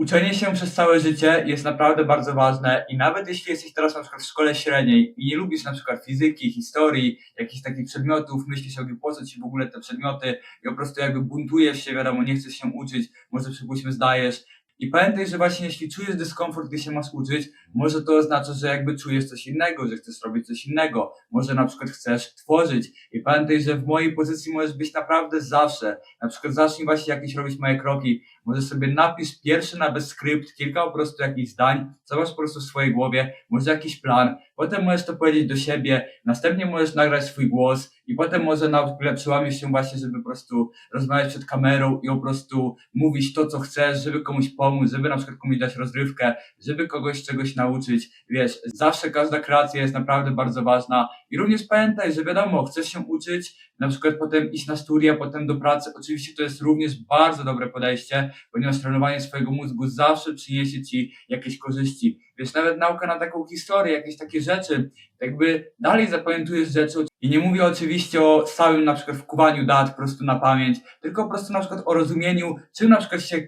Uczenie się przez całe życie jest naprawdę bardzo ważne i nawet jeśli jesteś teraz na przykład w szkole średniej i nie lubisz na przykład fizyki, historii, jakichś takich przedmiotów, myślisz jakby po co ci w ogóle te przedmioty i po prostu jakby buntujesz się, wiadomo, nie chcesz się uczyć, może przypuśćmy zdajesz. I pamiętaj, że właśnie jeśli czujesz dyskomfort, gdy się masz uczyć, może to oznacza, że jakby czujesz coś innego, że chcesz robić coś innego, może na przykład chcesz tworzyć. I pamiętaj, że w mojej pozycji możesz być naprawdę zawsze. Na przykład zacznij właśnie jakieś robić małe kroki, może sobie napisz pierwszy nawet skrypt, kilka po prostu jakichś zdań, co masz po prostu w swojej głowie, może jakiś plan, potem możesz to powiedzieć do siebie, następnie możesz nagrać swój głos i potem może na chwilę przełamiesz się właśnie, żeby po prostu rozmawiać przed kamerą i po prostu mówić to, co chcesz, żeby komuś pomóc, żeby na przykład komuś dać rozrywkę, żeby kogoś czegoś nauczyć. Wiesz, zawsze każda kreacja jest naprawdę bardzo ważna i również pamiętaj, że wiadomo, chcesz się uczyć, na przykład potem iść na studia, potem do pracy. Oczywiście to jest również bardzo dobre podejście, ponieważ trenowanie swojego mózgu zawsze przyniesie ci jakieś korzyści. Wiesz, nawet nauka na taką historię, jakieś takie rzeczy, jakby dalej zapamiętujesz rzeczy. I nie mówię oczywiście o całym na przykład wkuwaniu dat po prostu na pamięć, tylko po prostu na przykład o rozumieniu, czym na przykład się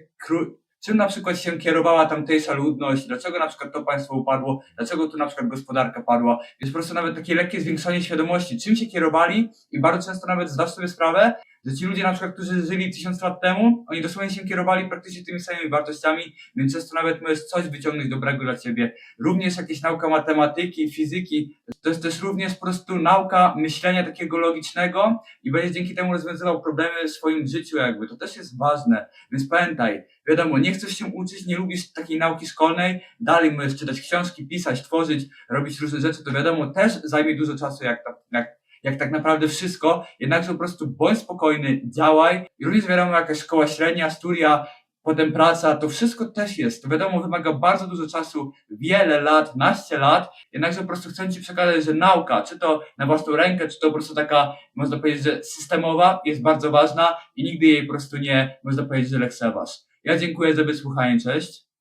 czym na przykład się kierowała tamtejsza ludność, dlaczego na przykład to państwo upadło, dlaczego tu na przykład gospodarka padła. Jest po prostu nawet takie lekkie zwiększanie świadomości, czym się kierowali i bardzo często nawet zdasz sobie sprawę, że ci ludzie na przykład, którzy żyli tysiąc lat temu, oni dosłownie się kierowali praktycznie tymi samymi wartościami, więc często nawet możesz coś wyciągnąć dobrego dla ciebie. Również jakieś nauka matematyki, fizyki, to jest też również po prostu nauka myślenia takiego logicznego i będziesz dzięki temu rozwiązywał problemy w swoim życiu jakby. To też jest ważne, więc pamiętaj, wiadomo, nie chcesz się uczyć, nie lubisz takiej nauki szkolnej, dalej możesz czytać książki, pisać, tworzyć, robić różne rzeczy, to wiadomo, też zajmie dużo czasu, jak, ta, jak, jak tak naprawdę wszystko, jednakże po prostu bądź spokojny, działaj i również wiadomo, jakaś szkoła średnia, studia, potem praca, to wszystko też jest, to wiadomo, wymaga bardzo dużo czasu, wiele lat, naście lat, jednakże po prostu chcę Ci przekazać, że nauka, czy to na własną rękę, czy to po prostu taka, można powiedzieć, że systemowa, jest bardzo ważna i nigdy jej po prostu nie, można powiedzieć, że lekceważ. Ja dziękuję za wysłuchanie, cześć.